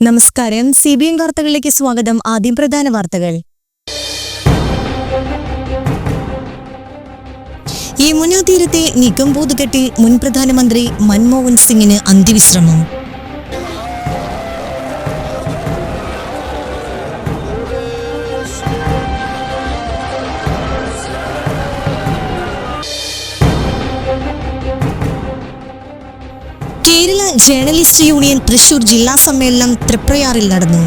നമസ്കാരം. C B N വാർത്തകളിലേക്ക് സ്വാഗതം. ആദ്യം പ്രധാന വാർത്തകൾ. യമുനാ തീരത്തെ നിഗംബോധ് ഘട്ടിൽ മുൻ പ്രധാനമന്ത്രി മൻമോഹൻ സിംഗിന് അന്ത്യവിശ്രമം കേരള ജേർണലിസ്റ്റ് യൂണിയൻ തൃശൂർ ജില്ലാ സമ്മേളനം തൃപ്രയാറിൽ നടന്നു.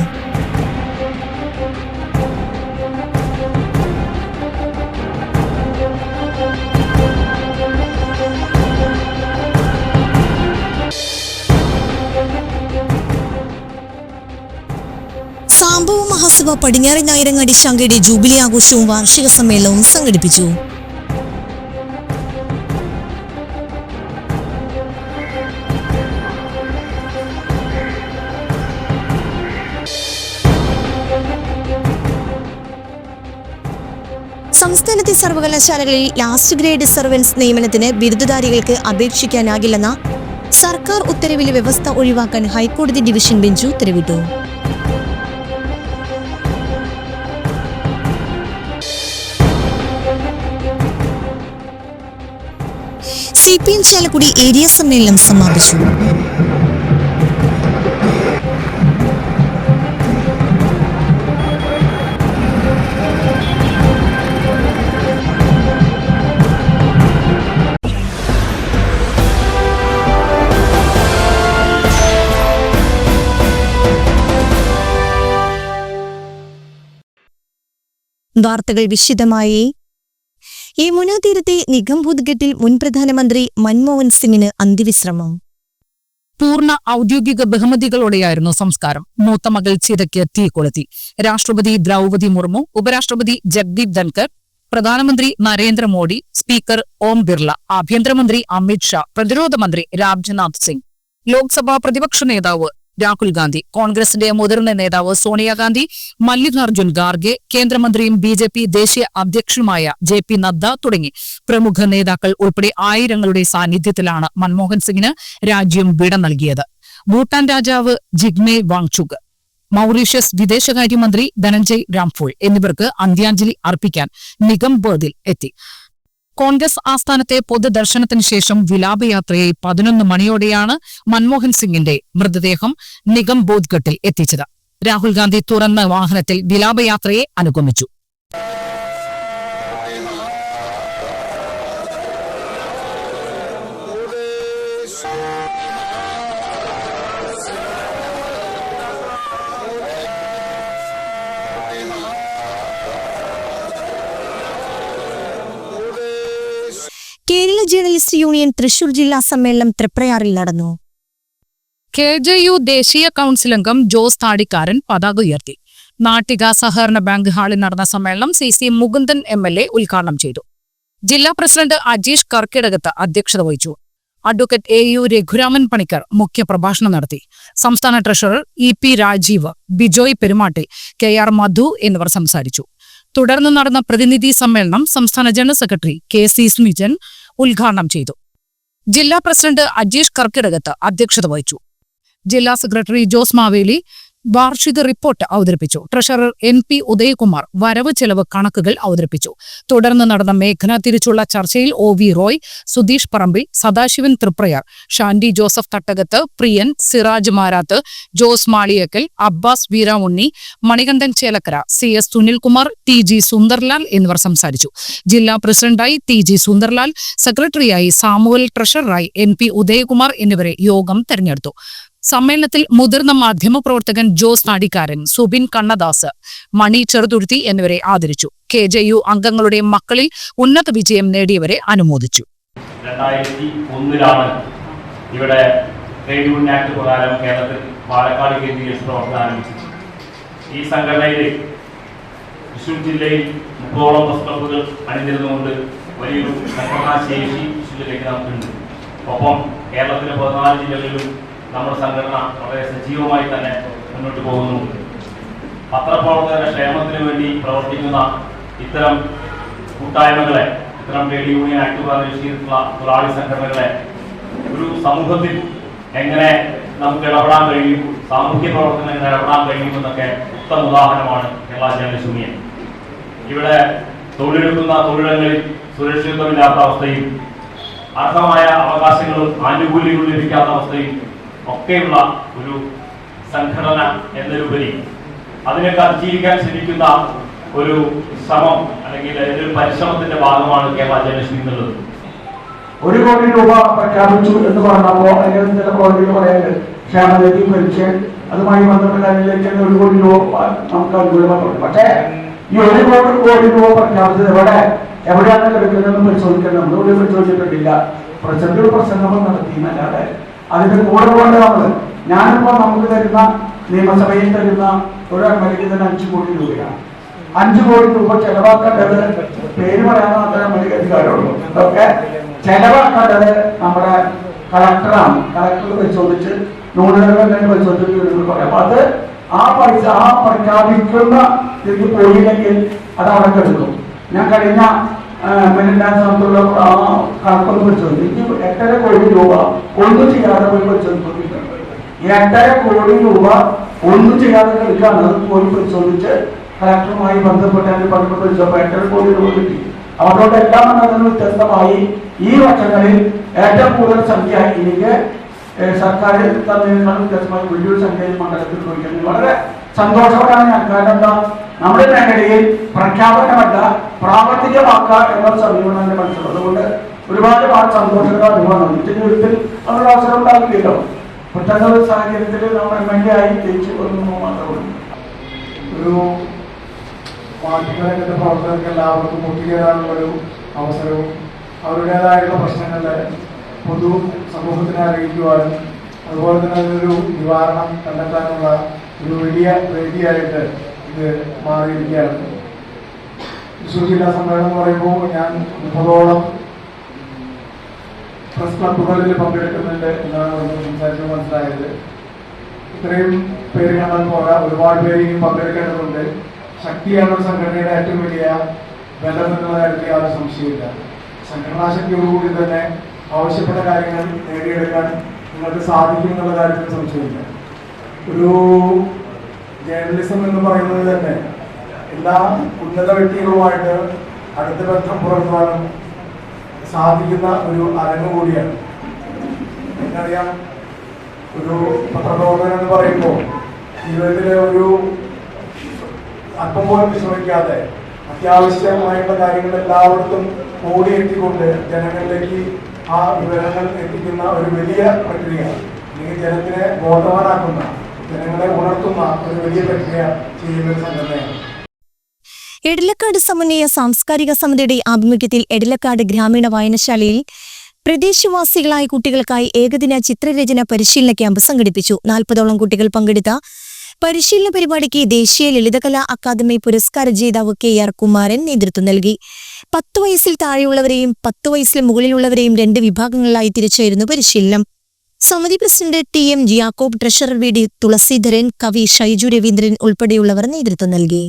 സംഭവ മഹാസഭ പടിഞ്ഞാറൻ നായരങ്ങാടി ശങ്കയുടെ ജൂബിലി ആഘോഷവും വാർഷിക സമ്മേളനവും സംഘടിപ്പിച്ചു. സംസ്ഥാനത്തെ സർവകലാശാലകളിൽ ലാസ്റ്റ് ഗ്രേഡ് സർവൻസ് നിയമനത്തിന് ബിരുദധാരികൾക്ക് അപേക്ഷിക്കാനാകില്ലെന്ന സർക്കാർ ഉത്തരവിലെ വ്യവസ്ഥ ഒഴിവാക്കാൻ ഹൈക്കോടതി ഡിവിഷൻ ബെഞ്ച് ഉത്തരവിട്ടു. C P M Chalakudy area സമ്മേളനം സമാപിച്ചു. വാർത്തകൾ വിശദമായി. യമുന തീരത്തെ ഘട്ടിൽ മുൻ പ്രധാനമന്ത്രി മൻമോഹൻ സിംഗിന് അന്ത്യവിശ്രമം പൂർണ ഔദ്യോഗിക ബഹുമതികളോടെയായിരുന്നു സംസ്കാരം. മൂത്ത മകൾ ചിതയ്ക്ക് തീ കൊളുത്തി രാഷ്ട്രപതി ദ്രൗപതി മുർമു ഉപരാഷ്ട്രപതി ജഗ്ദീപ് ധൻകർ പ്രധാനമന്ത്രി നരേന്ദ്രമോദി സ്പീക്കർ ഓം ബിർള ആഭ്യന്തരമന്ത്രി അമിത് ഷാ പ്രതിരോധ മന്ത്രി രാജ്നാഥ് സിംഗ് ലോക്സഭാ പ്രതിപക്ഷ നേതാവ് രാഹുൽ ഗാന്ധി. കോൺഗ്രസിന്റെ മുതിർന്ന നേതാവ് സോണിയാഗാന്ധി മല്ലികാർജുൻ ഖാർഗെ കേന്ദ്രമന്ത്രിയും ബി ജെ പി ദേശീയ അധ്യക്ഷനുമായ ജെ പി നദ്ദ തുടങ്ങി. പ്രമുഖ നേതാക്കൾ ഉൾപ്പെടെ ആയിരങ്ങളുടെ സാന്നിധ്യത്തിലാണ് മൻമോഹൻ സിംഗിന് രാജ്യം വിട നൽകിയത്. ഭൂട്ടാൻ രാജാവ് ജിഗ്മെ വാങ്ചുക് മൗറീഷ്യസ് വിദേശകാര്യമന്ത്രി ധനഞ്ജയ് രാംഫോൾ എന്നിവർക്ക് അന്ത്യാഞ്ജലി അർപ്പിക്കാൻ നിഗംബർദിൽ എത്തി. കോൺഗ്രസ് ആസ്ഥാനത്തെ പൊതുദർശനത്തിന് ശേഷം വിലാപയാത്രയെ പതിനൊന്ന് മണിയോടെയാണ് മൻമോഹൻ സിംഗിന്റെ മൃതദേഹം നിഗം ബോധ്ഘട്ടിൽ എത്തിച്ചത്. രാഹുൽ ഗാന്ധി തുറന്ന വാഹനത്തിൽ വിലാപയാത്രയെ അനുഗമിച്ചു. കേരള ജേർണലിസ്റ്റ് യൂണിയൻ തൃശൂർ ജില്ലാ സമ്മേളനം തൃപ്രയാറിൽ നടന്നു. കെ ജെ യു ദേശീയ കൗൺസിൽ അംഗം ജോസ് താടിക്കാരൻ പതാക ഉയർത്തി. നാട്ടിക സഹകരണ ബാങ്ക് ഹാളിൽ നടന്ന സമ്മേളനം C C Mukundan M L A ഉദ്ഘാടനം ചെയ്തു. ജില്ലാ പ്രസിഡന്റ് അജീഷ് കർക്കിടകത്ത് അധ്യക്ഷത വഹിച്ചു. Advocate A U Raghuraman Panicker മുഖ്യപ്രഭാഷണം നടത്തി. സംസ്ഥാന treasurer E P Rajeev Bijoy Perumattil K R Madhu എന്നിവർ സംസാരിച്ചു. തുടർന്ന് നടന്ന പ്രതിനിധി സമ്മേളനം സംസ്ഥാന general secretary K C Smijan ഉദ്ഘാടനം ചെയ്തു. ജില്ലാ പ്രസിഡന്റ് അജീഷ് കർക്കിടകത്ത് അധ്യക്ഷത വഹിച്ചു. ജില്ലാ സെക്രട്ടറി ജോസ് മാവേലി വാർഷിക റിപ്പോർട്ട് അവതരിപ്പിച്ചു. ട്രഷറർ എൻ പി ഉദയകുമാർ വരവ് ചെലവ് കണക്കുകൾ അവതരിപ്പിച്ചു. തുടർന്ന് നടന്ന മേഖല തിരിച്ചുള്ള ചർച്ചയിൽ O V Roy Sudheesh Parambil Sadasivan Thriprayar Shandy Joseph Thattakath Priyan Siraj Marath Jose Maliyakkal Abbas Veeramunni Manikandan Chelakkara C S Sunilkumar T G Sundarlal എന്നിവർ സംസാരിച്ചു. ജില്ലാ പ്രസിഡന്റായി ടി ജി സുന്ദർലാൽ സെക്രട്ടറിയായി സാമുവൽ ട്രഷററായി എൻ പി ഉദയകുമാർ എന്നിവരെ യോഗം തെരഞ്ഞെടുത്തു. സമ്മേളനത്തിൽ മുതിർന്ന മാധ്യമപ്രവർത്തകൻ ജോസ് നാടിക്കാരൻ സുബിൻ കണ്ണദാസ് മണി ചെറുതുരുത്തി എന്നിവരെ ആദരിച്ചു. കെ ജെ യു അംഗങ്ങളുടെ മക്കളിൽ ഉന്നത വിജയം നേടിയവരെ അനുമോദിച്ചു. രണ്ടായിരത്തി ഒന്നിലാണ് ഇവിടെ ട്രേഡ് യൂണിയൻ ആക്ട് പ്രകാരം കേരളത്തിൽ പാലക്കാട് കേന്ദ്രീകരിച്ച് പ്രവർത്തനം ആരംഭിച്ചത് ഈ സംഘടനയിൽ തൃശ്ശൂർ ജില്ലയിൽ മുപ്പതോളം ബസ് ക്ലബുകൾ അണിനിരുന്നുകൊണ്ട് വലിയൊരു സംഘടനാ ശേഷി തൃശ്ശൂരിലേക്ക് നമുക്കുണ്ട് ഒപ്പം കേരളത്തിലെ പതിനാല് ജില്ലകളിലും നമ്മുടെ സംഘടന വളരെ സജീവമായി തന്നെ മുന്നോട്ട് പോകുന്നു. പത്രപ്രവർത്തകരുടെ ക്ഷേമത്തിന് വേണ്ടി പ്രവർത്തിക്കുന്ന ഇത്തരം കൂട്ടായ്മകളെ ഇത്തരം ട്രേഡ് യൂണിയൻ ആക്ട് പ്രകാരം രജിസ്റ്റർ തൊഴിലാളി സംഘടനകളെ ഒരു സമൂഹത്തിൽ എങ്ങനെ നമുക്ക് ഇടപെടാൻ കഴിയും സാമൂഹ്യ പ്രവർത്തനങ്ങൾ ഇടപെടാൻ കഴിയുമെന്നൊക്കെ ഉത്തമ ഉദാഹരണമാണ് കേരളാചാര്യ സുമിയൻ ഇവിടെ തൊഴിലെടുക്കുന്ന തൊഴിലിടങ്ങളിൽ സുരക്ഷിതത്വമില്ലാത്ത അവസ്ഥയും അർഹമായ അവകാശങ്ങളും ആനുകൂല്യങ്ങളും ലഭിക്കാത്ത അവസ്ഥയും ഒക്കെയുള്ള ഒരു സംഘടന എന്നതിലുപരി അതിനൊക്കെ അതിജീവിക്കാൻ ശ്രമിക്കുന്ന ഒരു ശ്രമം അല്ലെങ്കിൽ ഒരു പരിശ്രമത്തിന്റെ ഭാഗമാണ് കേരള ജനശ്രീ എന്നുള്ളത്. ഒരു കോടി രൂപ പ്രഖ്യാപിച്ചു എന്ന് പറഞ്ഞപ്പോ അല്ലെങ്കിൽ ചില കോടതിയിൽ പറയാനുണ്ട്. ക്ഷേമനിധി പെൻഷൻ അതുമായി ബന്ധപ്പെട്ട തന്നെ ഒരു കോടി രൂപ നമുക്ക് അനുകൂലമായിട്ടുണ്ട് പക്ഷേ ഈ ഒരു കോടി കോടി രൂപ പ്രഖ്യാപിച്ചത് എവിടെ? എവിടെയാണ് ലഭിക്കുന്നതെന്ന് പരിശോധിക്കാൻ നമ്മൾ ഇവിടെ പരിശോധിച്ചിട്ടില്ല. പ്രസിഡന്റ് പ്രസംഗം നടത്തിയെന്നല്ലാതെ അതിന്റെ കൂടെ കൊണ്ട് നമ്മൾ ഞാനിപ്പോ നമുക്ക് തരുന്ന നിയമസഭയിൽ തരുന്ന ഒരു എം തന്നെ അഞ്ചു കോടി രൂപയാണ്. അഞ്ചു കോടി രൂപ ചെലവാക്കേണ്ടത് പേര് പറയാൻ മാത്രമേ നമുക്ക് അധികാരമുള്ളൂ. ഇതൊക്കെ ചെലവാക്കേണ്ടത് നമ്മുടെ കളക്ടറാണ്. കളക്ടർ പരിശോധിച്ച് നൂറുകൾ പരിശോധിച്ചിട്ട് പരിശോധിച്ച് പറയാം. അപ്പൊ അത് ആ പൈസ ആ പ്രഖ്യാപിക്കുന്ന ഇത് പോയില്ലെങ്കിൽ അത് അവിടെ കെടുക്കും. ഞാൻ കഴിഞ്ഞ മിനിറ്റാൻ സമയത്തുള്ള ആ കണക്കൊന്ന് പരിശോധിച്ചു എനിക്ക് എട്ടര കോടി രൂപ ഒന്നും ചെയ്യാതെ പോയി പരിശോധിച്ചിട്ടുണ്ട് ഈ എട്ടര കോടി രൂപ ഒന്നും ചെയ്യാതെ കിടക്കാണ് അത് പോയി പരിശോധിച്ച് കളക്ടറുമായി ബന്ധപ്പെട്ട് അതിന് പണ്ട് പരിശോധിച്ചപ്പോൾ എട്ടര കോടി രൂപ കിട്ടി. അതുകൊണ്ട് എല്ലാം എന്നതിന് വ്യത്യസ്തമായി ഈ വർഷങ്ങളിൽ ഏറ്റവും കൂടുതൽ സംഖ്യ എനിക്ക് സർക്കാർ തന്നെ വ്യത്യസ്തമായി വലിയൊരു സംഖ്യ ഈ മണ്ഡലത്തിൽ ചോദിക്കുന്നത്. വളരെ സന്തോഷപ്പെടാൻ ഞാൻ കാരണം എന്താ? നമ്മുടെ മേഖലയിൽ പ്രഖ്യാപനമല്ല പ്രാവർത്തികമാക്കുക എന്ന സമീപനം എന്റെ മനസ്സിലുള്ളത് അതുകൊണ്ട് ഒരുപാട് ഒരുപാട് സന്തോഷകര അനുഭവമാണ്. ജീവിതത്തിൽ അതിനുള്ള അവസരം ഉണ്ടാകില്ലല്ലോ ഒരു സാഹചര്യത്തിൽ നമ്മൾ എം എൽ എ ആയി ജയിച്ചു വന്നു മാത്രമേ ഒരു പാർട്ടികളെ പ്രവർത്തകർക്ക് എല്ലാവർക്കും ഒത്തുചേരാനുള്ള ഒരു അവസരവും അവരുടേതായുള്ള പ്രശ്നങ്ങളെ പൊതു സമൂഹത്തിനെ അറിയിക്കുവാനും അതുപോലെ തന്നെ അതിനൊരു നിവാരണം കണ്ടെത്താനുള്ള ഒരു വലിയ വേദിയായിട്ട് മാറിയിരിക്കുകയാണ്. തൃശ്ശൂർ ജില്ലാ സമ്മേളനം എന്ന് പറയുമ്പോൾ ഞാൻ മുപ്പതോളം പ്രസ് ക്ലബുകളിൽ പങ്കെടുക്കുന്നുണ്ട് എന്നാണ് സംസാരിച്ച് മനസ്സിലായത്. ഇത്രയും പേര് കാണാൻ പോരാ ഒരുപാട് പേര് ഇനിയും പങ്കെടുക്കേണ്ടതുണ്ട്. ശക്തിയാണ് ഒരു സംഘടനയുടെ ഏറ്റവും വലിയ ബലം എന്നുള്ള കാര്യത്തിൽ യാതൊരു സംശയമില്ല സംഘടനാ ശക്തിയോടുകൂടി തന്നെ ആവശ്യപ്പെട്ട കാര്യങ്ങൾ നേടിയെടുക്കാൻ നിങ്ങൾക്ക് സാധിക്കും എന്നുള്ള കാര്യത്തിൽ സംശയമില്ല ഒരു ജേർണലിസം എന്ന് പറയുന്നത് തന്നെ എല്ലാ ഉന്നത വ്യക്തികളുമായിട്ട് അടുത്ത ബന്ധം പുലർത്താനും സാധിക്കുന്ന ഒരു അരങ്ങ് കൂടിയാണ്. എനിക്കറിയാം ഒരു പത്രപ്രവർത്തകൻ എന്ന് പറയുമ്പോൾ ജീവിതത്തിലെ ഒരു അല്പം പോലും വിശ്രമിക്കാതെ അത്യാവശ്യമായിട്ടുള്ള കാര്യങ്ങൾ എല്ലായിടത്തും ഓടിയെത്തിക്കൊണ്ട് ജനങ്ങളിലേക്ക് ആ വിവരങ്ങൾ എത്തിക്കുന്ന ഒരു വലിയ പ്രക്രിയ അല്ലെങ്കിൽ ജനത്തിനെ ബോധവാനാക്കുന്ന ജനങ്ങളെ ഉണർത്തുന്ന ഒരു വലിയ പ്രക്രിയ ചെയ്യുന്ന ഒരു സംഘടനയാണ്. എടലക്കാട് സമന്വയ സാംസ്കാരിക സമിതിയുടെ ആഭിമുഖ്യത്തിൽ എടലക്കാട് ഗ്രാമീണ വായനശാലയിൽ പ്രദേശവാസികളായ കുട്ടികൾക്കായി ഏകദിന ചിത്രരചന പരിശീലന ക്യാമ്പ് സംഘടിപ്പിച്ചു. നാൽപ്പതോളം കുട്ടികൾ പങ്കെടുത്ത പരിശീലന പരിപാടിക്ക് ദേശീയ ലളിതകലാ അക്കാദമി പുരസ്കാര ജേതാവ് കെ ആർ കുമാരൻ നേതൃത്വം നൽകി. പത്ത് വയസ്സിൽ താഴെയുള്ളവരെയും പത്ത് വയസ്സിൽ മുകളിലുള്ളവരെയും രണ്ട് വിഭാഗങ്ങളിലായി തിരിച്ചായിരുന്നു പരിശീലനം. സമിതി president T M Jiyakob treasurer V D Thulaseedharan കവി ഷൈജു രവീന്ദ്രൻ ഉൾപ്പെടെയുള്ളവർ നേതൃത്വം നൽകി.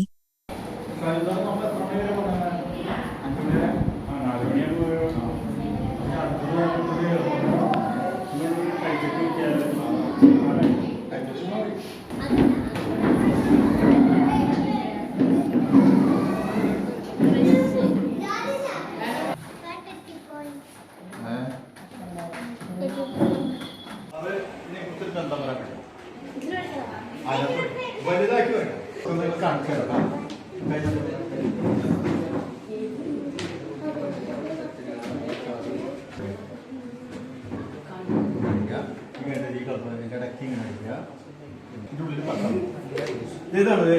ഇതാണ്. ഇത്.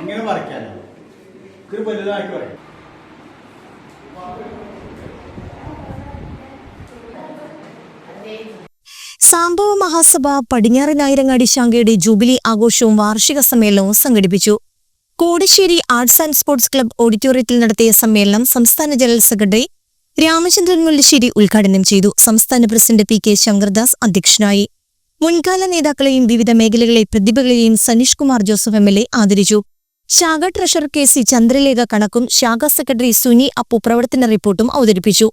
ഇങ്ങനെ വരയ്ക്കാനോ ഇത് വലുതാക്കി വരയ്ക്കും സാംബവ മഹാസഭ പടിഞ്ഞാറ് നായരങ്ങാടി ശാഖയുടെ ജൂബിലി ആഘോഷവും വാർഷിക സമ്മേളനവും സംഘടിപ്പിച്ചു. Kodissery arts and sports club ഓഡിറ്റോറിയത്തിൽ നടത്തിയ സമ്മേളനം സംസ്ഥാന ജനറൽ സെക്രട്ടറി രാമചന്ദ്രൻ മുല്ലശ്ശേരി ഉദ്ഘാടനം ചെയ്തു. സംസ്ഥാന പ്രസിഡന്റ് പി കെ ശങ്കർദാസ് അധ്യക്ഷനായി. മുൻകാല നേതാക്കളെയും വിവിധ മേഖലകളിലെ പ്രതിഭകളെയും Saneesh Kumar Joseph M L A ആദരിച്ചു. ശാഖ ട്രഷറർ കെ സി ചന്ദ്രലേഖ കണക്കും ശാഖാ സെക്രട്ടറി സുനി അപ്പു പ്രവർത്തന റിപ്പോർട്ടും അവതരിപ്പിച്ചു.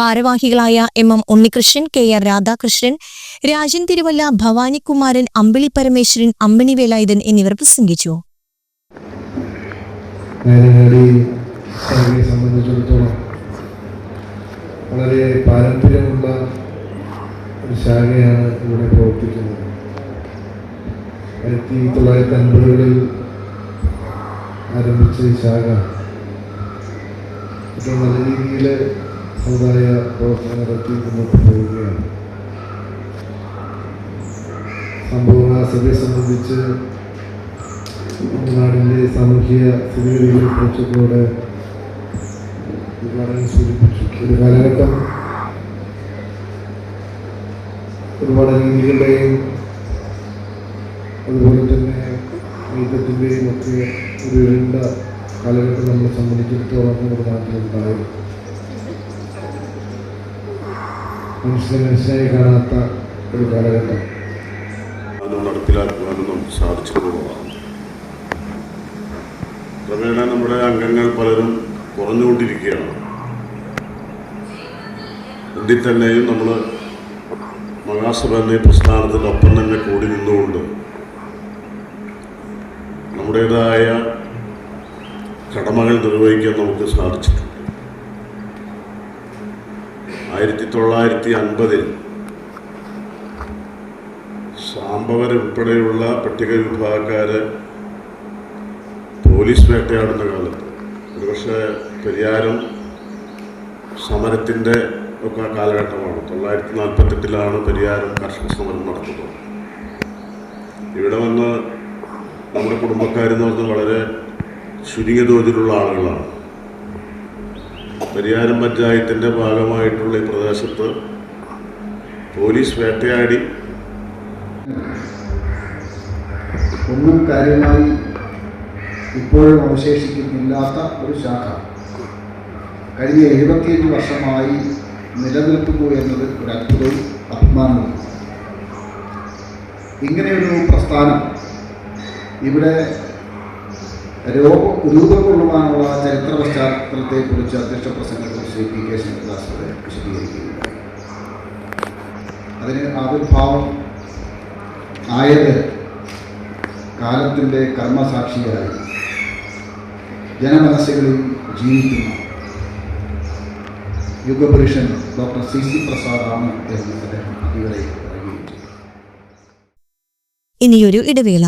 ഭാരവാഹികളായ M M Unnikrishnan K R Radhakrishnan Rajan Thiruvalla Bhavanikumaran Ambili Parameswaran Ammini Velayudhan എന്നിവർ പ്രസംഗിച്ചു. സംബന്ധിച്ചിടത്തോളം വളരെ പാരമ്പര്യമുള്ള ഒരു ശാഖയാണ് ഇവിടെ പ്രവർത്തിക്കുന്നത്. ആയിരത്തി തൊള്ളായിരത്തി അൻപതുകളിൽ ആരംഭിച്ച ഈ ശാഖ ഏറ്റവും നല്ല രീതിയിൽ സമുദായ പ്രവർത്തനം നടത്തി മുന്നോട്ട് പോവുകയാണ്. സംഭവവികാസത്തെ സംബന്ധിച്ച് നാടിന്റെ സാമൂഹിക സ്ഥിതിഗതികളെ കുറിച്ചൊക്കെ ഇവിടെ സൂചിപ്പിച്ചു. ഒരു കാലഘട്ടം ഒരുപാട് രീതികളുടെയും അതുപോലെ തന്നെ നീക്കത്തിന്റെയും ഒക്കെ ഒരു ഇരുണ്ട കാലഘട്ടം നമ്മളെ സംബന്ധിച്ചിടത്തോളം നമ്മുടെ നാട്ടിലുണ്ടായി മനുഷ്യനെ മനുഷ്യനായി കാണാത്ത ഒരു കാലഘട്ടം. ക്രമേണ നമ്മുടെ അംഗങ്ങൾ പലരും കുറഞ്ഞുകൊണ്ടിരിക്കുകയാണ്. എങ്കിൽ തന്നെയും നമ്മൾ ഈ പ്രസ്ഥാനത്തിനൊപ്പം തന്നെ കൂടി നിന്നുകൊണ്ട് നമ്മുടേതായ കടമകൾ നിർവഹിക്കാൻ നമുക്ക് സാധിച്ചിട്ടുണ്ട്. ആയിരത്തി തൊള്ളായിരത്തി അൻപതിൽ സാമ്പവരുൾപ്പെടെയുള്ള പട്ടിക വിഭാഗക്കാര് പോലീസ് വേട്ടയാടുന്ന കാലത്ത്. ഒരുപക്ഷെ പരിയാരം സമരത്തിന്റെ ഒക്കെ കാലഘട്ടമാണ്. തൊള്ളായിരത്തി നാൽപ്പത്തെട്ടിലാണ് പരിയാരം കർഷക സമരം നടത്തുന്നത് ഇവിടെ വന്ന് നമ്മുടെ കുടുംബക്കാരെന്ന് പറഞ്ഞാൽ വളരെ ചുരുങ്ങിയ തോതിലുള്ള ആളുകളാണ്. പരിയാരം പഞ്ചായത്തിന്റെ ഭാഗമായിട്ടുള്ള ഈ പ്രദേശത്ത് പോലീസ് വേട്ടയാടി. ഒന്നും കാര്യമായി ഇപ്പോഴും അവശേഷിക്കുന്നില്ലാത്ത ഒരു ശാഖ. കഴിഞ്ഞ എഴുപത്തിയഞ്ച് വർഷമായി നിലനിൽക്കുന്നു എന്നത് ഒരു അത്ഭുതവും അഭിമാനവും. ഇങ്ങനെയൊരു പ്രസ്ഥാനം ഇവിടെ രൂപ രൂപം കൊള്ളുവാനുള്ള ചരിത്ര പശ്ചാത്തലത്തെക്കുറിച്ച് അധ്യക്ഷ പ്രസംഗത്തിൽ ശ്രീ പി കെ ശങ്കരദാസ് വിശദീകരിക്കുകയുണ്ടായി. അതിന് ആവിർഭാവം ആയത് കാലത്തിന്റെ കർമ്മസാക്ഷിയായി ജനമനസ്സുകളിൽ ജീവിക്കുന്ന യുഗപുരുഷൻ ഡോക്ടർ സി സി പ്രസാദാണ് എന്ന് അദ്ദേഹം അതിവരെ ഇനിയൊരു ഇടവേള.